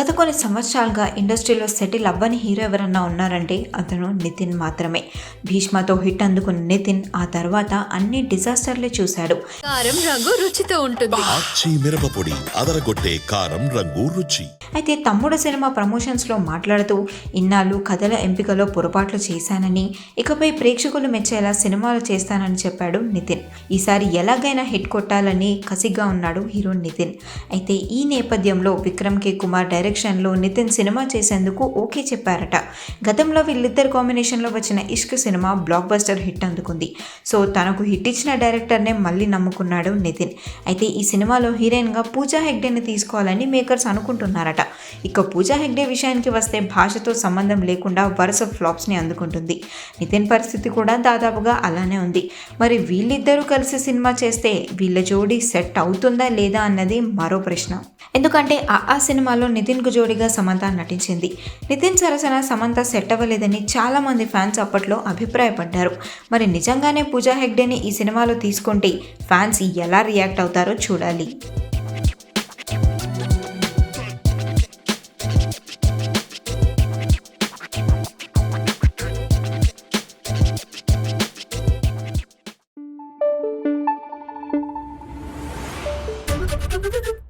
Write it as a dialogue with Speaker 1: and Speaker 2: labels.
Speaker 1: గత కొన్ని సంవత్సరాలుగా ఇండస్ట్రీలో సెటిల్ అవ్వని హీరో ఎవరన్నా ఉన్నారంటే అతను నితిన్ మాత్రమే. భీష్మతో హిట్ అందుకున్న నితిన్ ఆ తర్వాత అన్ని డిజాస్టర్లే చూశాడు.
Speaker 2: కారం రంగు రుచితో ఉంటుంది.
Speaker 3: మిరపపొడి అదరగొట్టే కారం రంగు రుచి.
Speaker 1: అయితే తమ్ముడు సినిమా ప్రమోషన్స్లో మాట్లాడుతూ ఇన్నాళ్ళు కథల ఎంపికలో పొరపాట్లు చేశానని ఇకపై ప్రేక్షకులు మెచ్చేలా సినిమాలు చేస్తానని చెప్పాడు నితిన్. ఈసారి ఎలాగైనా హిట్ కొట్టాలని కసిగా ఉన్నాడు హీరో నితిన్. అయితే ఈ నేపథ్యంలో విక్రమ్ కే కుమార్ డైరెక్షన్లో నితిన్ సినిమా చేసేందుకు ఓకే చెప్పారట. గతంలో వీళ్ళిద్దరు కాంబినేషన్లో వచ్చిన ఇష్క్ సినిమా బ్లాక్ బస్టర్ హిట్ అందుకుంది. సో తనకు హిట్ ఇచ్చిన డైరెక్టర్నే మళ్ళీ నమ్ముకున్నాడు నితిన్. అయితే ఈ సినిమాలో హీరోయిన్గా పూజా హెగ్డేని తీసుకోవాలని మేకర్స్ అనుకుంటున్నారట. ఇక పూజా హెగ్డే విషయానికి వస్తే భాషతో సంబంధం లేకుండా వరుస ఫ్లాప్స్ని అందుకుంటుంది. నితిన్ పరిస్థితి కూడా దాదాపుగా అలానే ఉంది. మరి వీళ్ళిద్దరూ కలిసి సినిమా చేస్తే వీళ్ళ జోడీ సెట్ అవుతుందా లేదా అన్నది మరో ప్రశ్న. ఎందుకంటే ఆ ఆ సినిమాలో నితిన్కు జోడిగా సమంత నటించింది నితిన్ సరసన సమంత సెట్ అవ్వలేదని చాలామంది ఫ్యాన్స్ అప్పట్లో అభిప్రాయపడ్డారు మరి నిజంగానే పూజా హెగ్డేని ఈ సినిమాలో తీసుకుంటే ఫ్యాన్స్ ఎలా రియాక్ట్ అవుతారో చూడాలి Thank you.